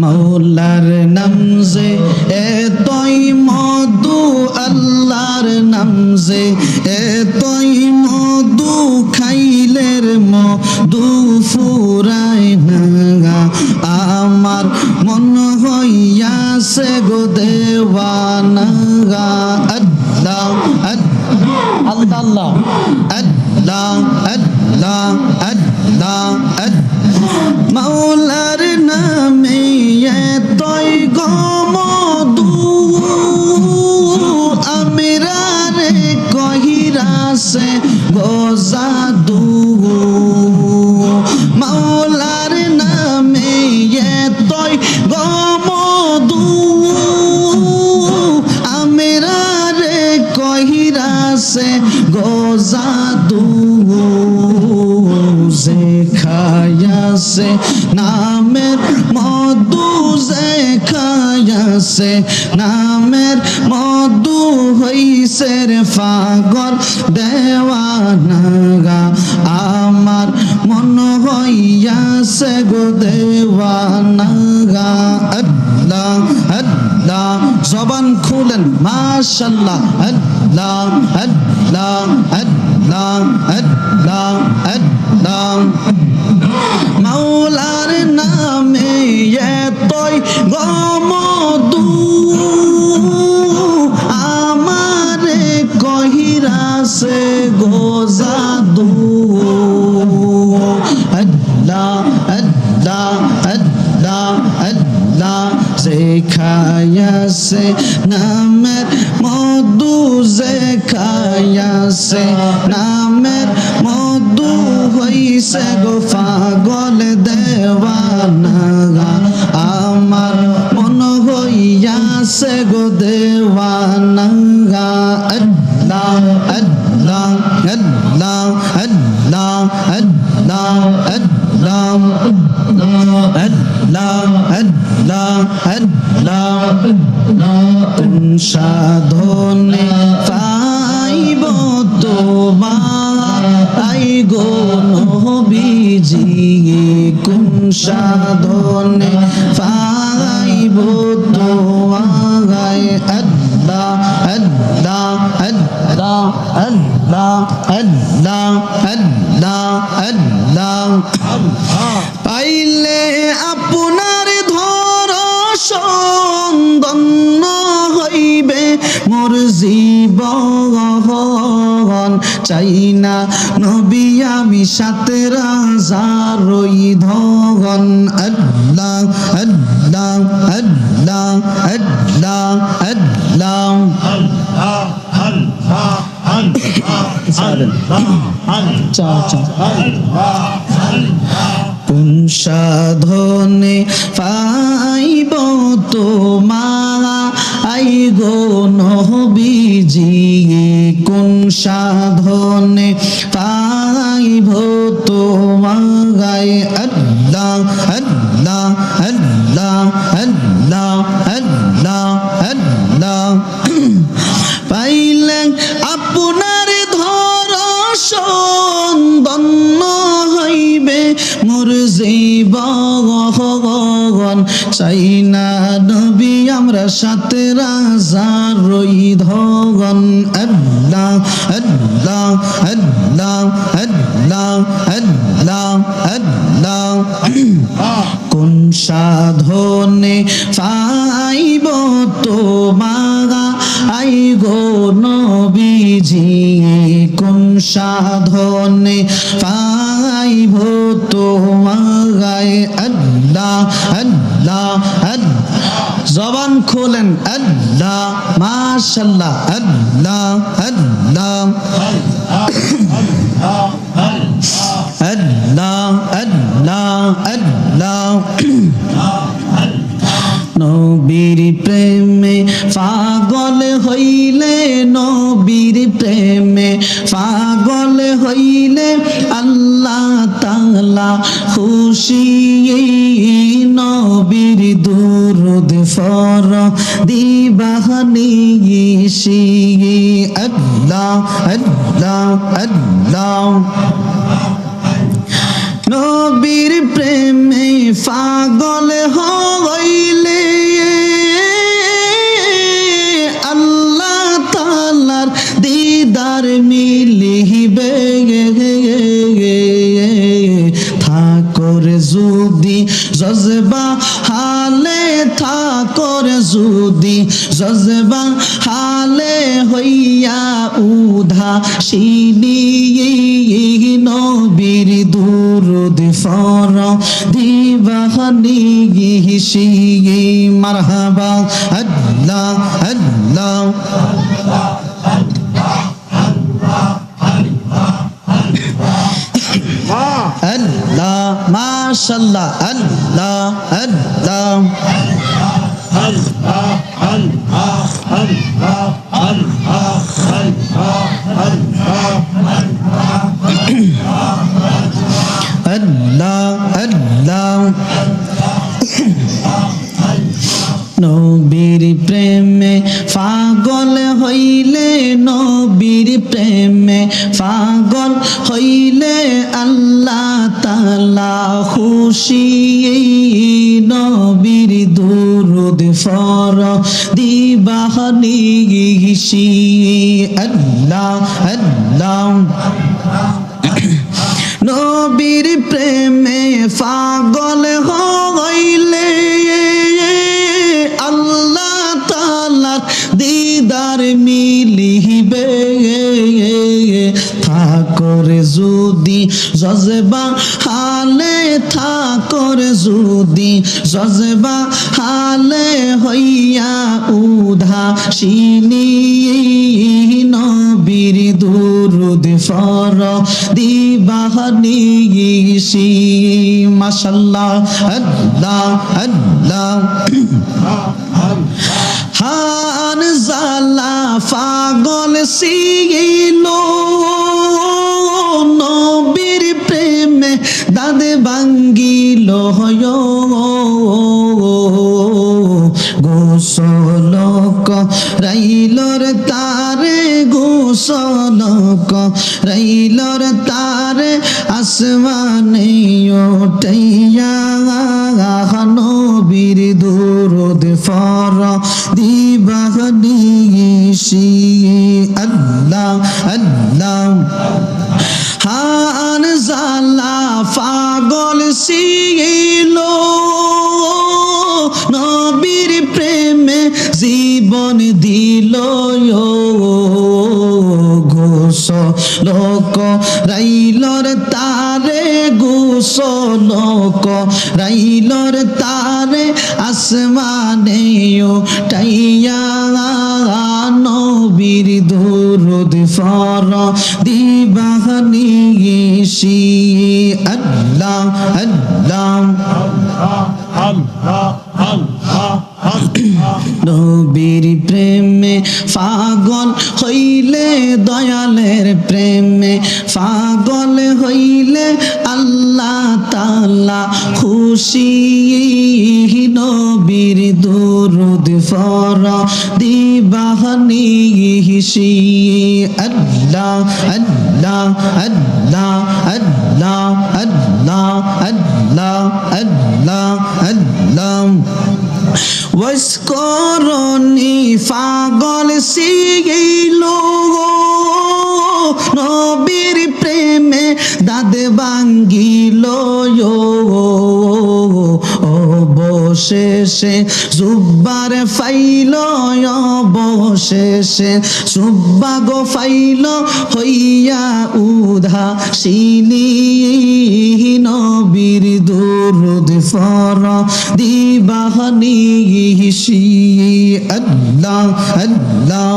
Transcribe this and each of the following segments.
মৌলার নাম যে এতই মধু আল্লাহর নাম যে এতই মধু খাইলের মধু ফুরায় না আমার মন হইয়াছে গো দেওয়ানা আল্লাহ আল্লাহ আল্লাহ। আল্লাহ আল্লাহ আল্লাহ মাওলার নামে তৈ গম আমিরা রে কহিরা সে গোজা দু যে খায়াছে নামের মধু যে খায়াছে নামের মধু হইছে রে পাগল দেওয়ানাগা। আমার মন হইয়াছে গো দেওয়ানাগা। আল্লাহ আল্লাহ, জবান খুলেন, মাশাল্লাহ, আল্লাহ আল্লাহ আল্লাহ আল্লাহ আল্লাহ দাম। মাওলার নামে এতই গম দু। আমারে কহিরাসে গোজা দু আল্লাহ আল্লাহ আল্লাহ আল্লাহ শেখায়াসে নামে মধু শেখায়াসে নামের হইছে গো পাগল দেওয়ানা আমার মন হইয়াছে গো দেওয়ানা আল্লাহ আল্লাহ আল্লাহ আল্লাহ আল্লাহ আল্লাহ আল্লাহ আল্লাহ আল্লাহ কোন সাধনে পাইব তোমার আই গো? জি কোন সাধনে পাইব তো আগায় আদ্দা আদ্দা আদ্দা আদ্দা আদ্দা আদ্দা আদ্দা পাইলে আপনার ধর সন্দন্ন হইবে, মোর জীবন চাই না। নবী আমি সাথে রাজারই ধন। আল্লাহ আল্লাহ আল্লাহ আল্লাহ আল্লাহ। চা চা কোন সাধনে পাইব তোমার। আই গো নবীজি, কোন সাধনে পাইব তোমার আল্লাহ আল্লাহ আল্লাহ আল্লাহ আল্লাহ আল্লাহ। পাইলেন জীবন চাই না নবী, আমরা সাথে রাজার রই ধগন আল্লাহ আল্লাহ আল্লাহ আল্লাহ আল্লাহ আল্লাহ। কোন সাধনে পাইব তোমার? আই গো নবীজি, কোন সাধনে পাইব তোমার? আল্লাহ আল্লাহ জবান খোলেন আল্লাহ মাশাল্লাহ আল্লাহ আল্লাহ। আল্লাহ আল্লাহ আল্লাহ। নবীর প্রেমে খুশি নবীর দুরুদ ফর দিবাহনি শি আল্লাহ আল্লাহ আল্লাহ। নবীর প্রেমে পাগল হই শিনি নবীর দুরুদ ফর দিবাহানি গিহিসি মারহাবা, আল্লাহ আল্লাহ। আল্লাহ, মাশাল্লাহ আল্লাহ। আল্লাহ আল্লাহ আল্লাহ। নবীর প্রেমে পাগল হইলে নবীর প্রেমে পাগল হইলে আল্লাহ তালা খুশি নবীর দুরুদ ফর দিবাহনি আল্লাহ আল্লাহ। নবীর প্রেমে পাগল হইলে আল্লাহ তালার দিদার মিলিবে। ঠাকুর যদি জজবা হালে ঠাকুর যদি জজবা হালে হইয়া উধা শিনি। নবীর দুরুদ ফর দিবাহনি গিসি মাশাল্লাহ, আল্লাহ আল্লাহ। হান জালা পাগল সিগিল নবীর প্রেমে দাদে বাঙ্গিল হয় গোসলক রাইলর তারে গোসলক রাইলর তারে আসমানে ওটাইয়া নবীর দুরুদ ফর দিবাহনি আল্লাহ আল্লাহ। হান জালা পাগল সিল নবীর প্রেমে জীবন দিল। গোসলক রাইলর তারে গোসলক রাইলর তারে আসমানে টাইয়া নবীর দুরুদ ফর দিবাহনি ইশি আল্লাহ আল্লাহ আল্লাহ আল্লাহ আল্লাহ নবীর খুশি নবীর দুরুদ ফর, দিবাহনি হিসি আল্লাহ আল্লাহ আল্লাহ আল্লাহ আল্লাহ আল্লাহ আল্লাহ আল্লাহ। ওয়াসকরনি পাগল সিগিল নবীর প্রেমে দাদ বাঙ্গিল অবশেষে জুব্বার ফাইল অবশেষে জুব্বা গো ফাইল হইয়া উধা শিনি নবীর দুরুদ ফর দিবাহনি হিসি আল্লাহ আল্লাহ।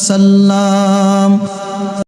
وسلم